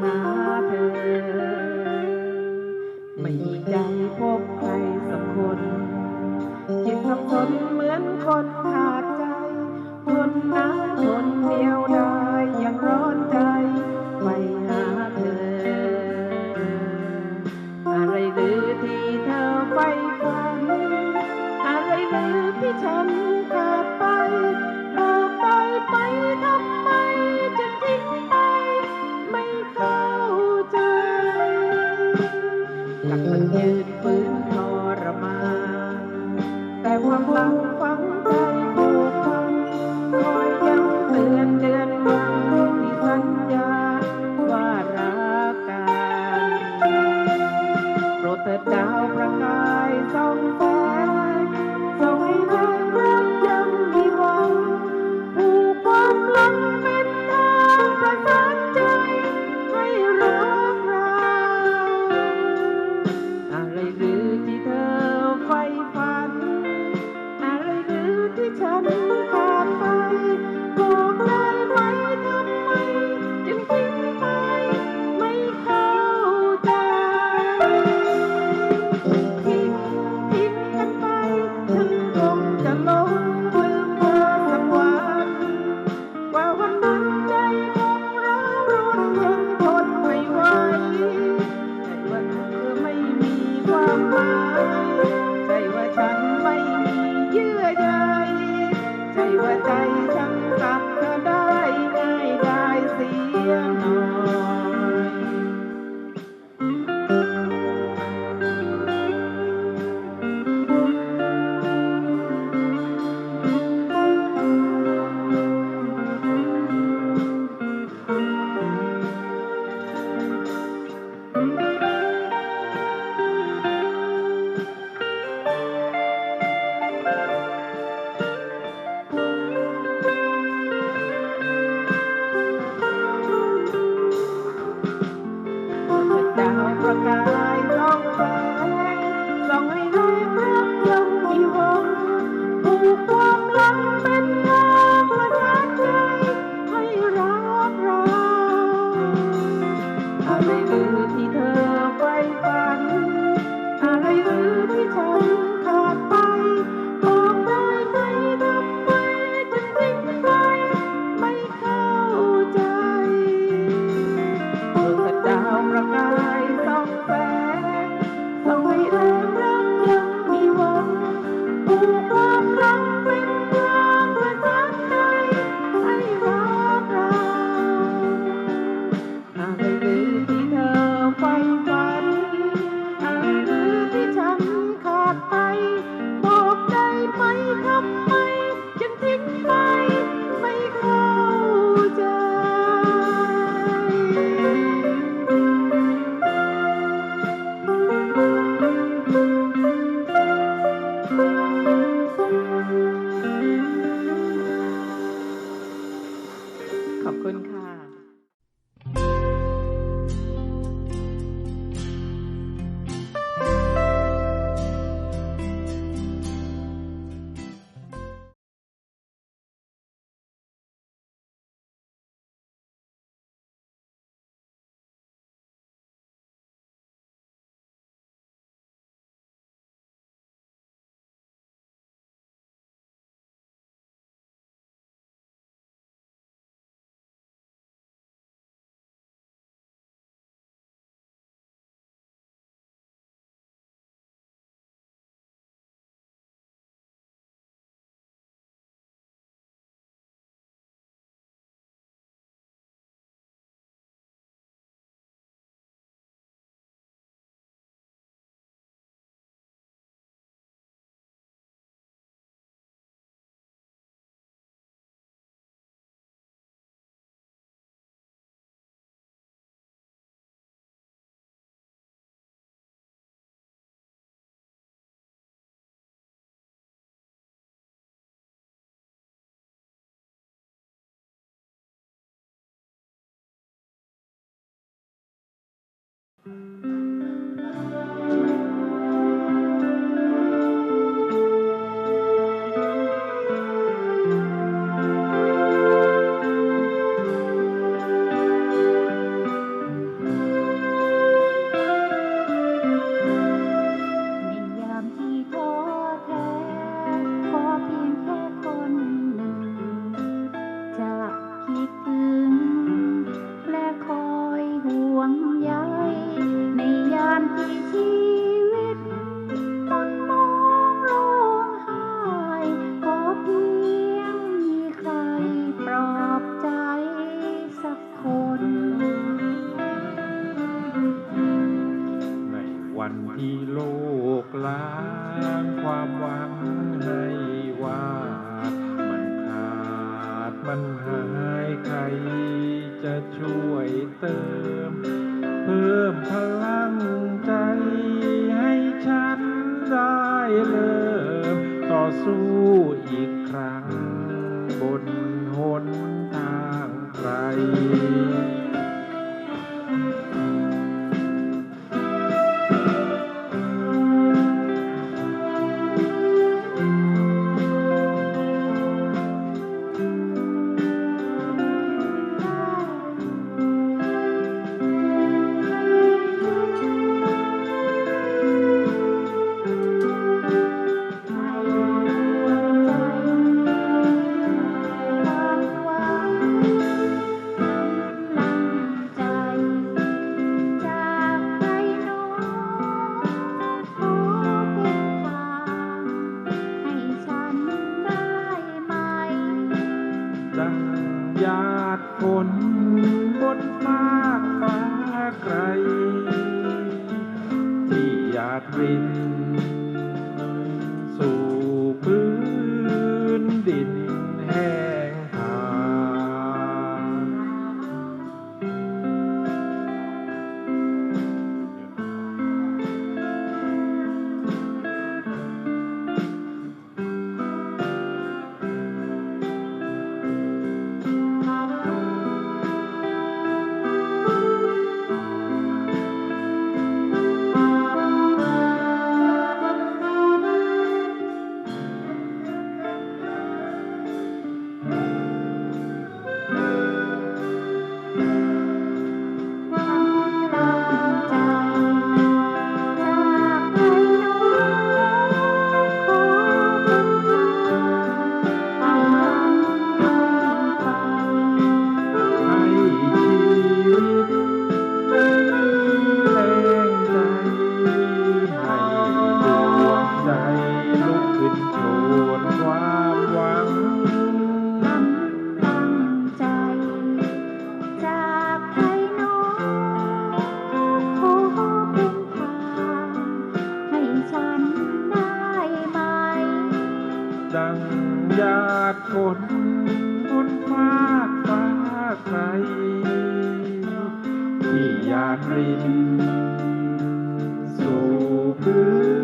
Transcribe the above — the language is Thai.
ห หางความหวังให้ว่ามันขาดมันหายใครจะช่วยเติม เพิ่มพลังใจให้ฉันได้เริ่มต่อสู้อีก คมากฟ้าไกล ที่อยากริน อยากกดบนมากฟ้าใครที่อยากรินสู่พื้น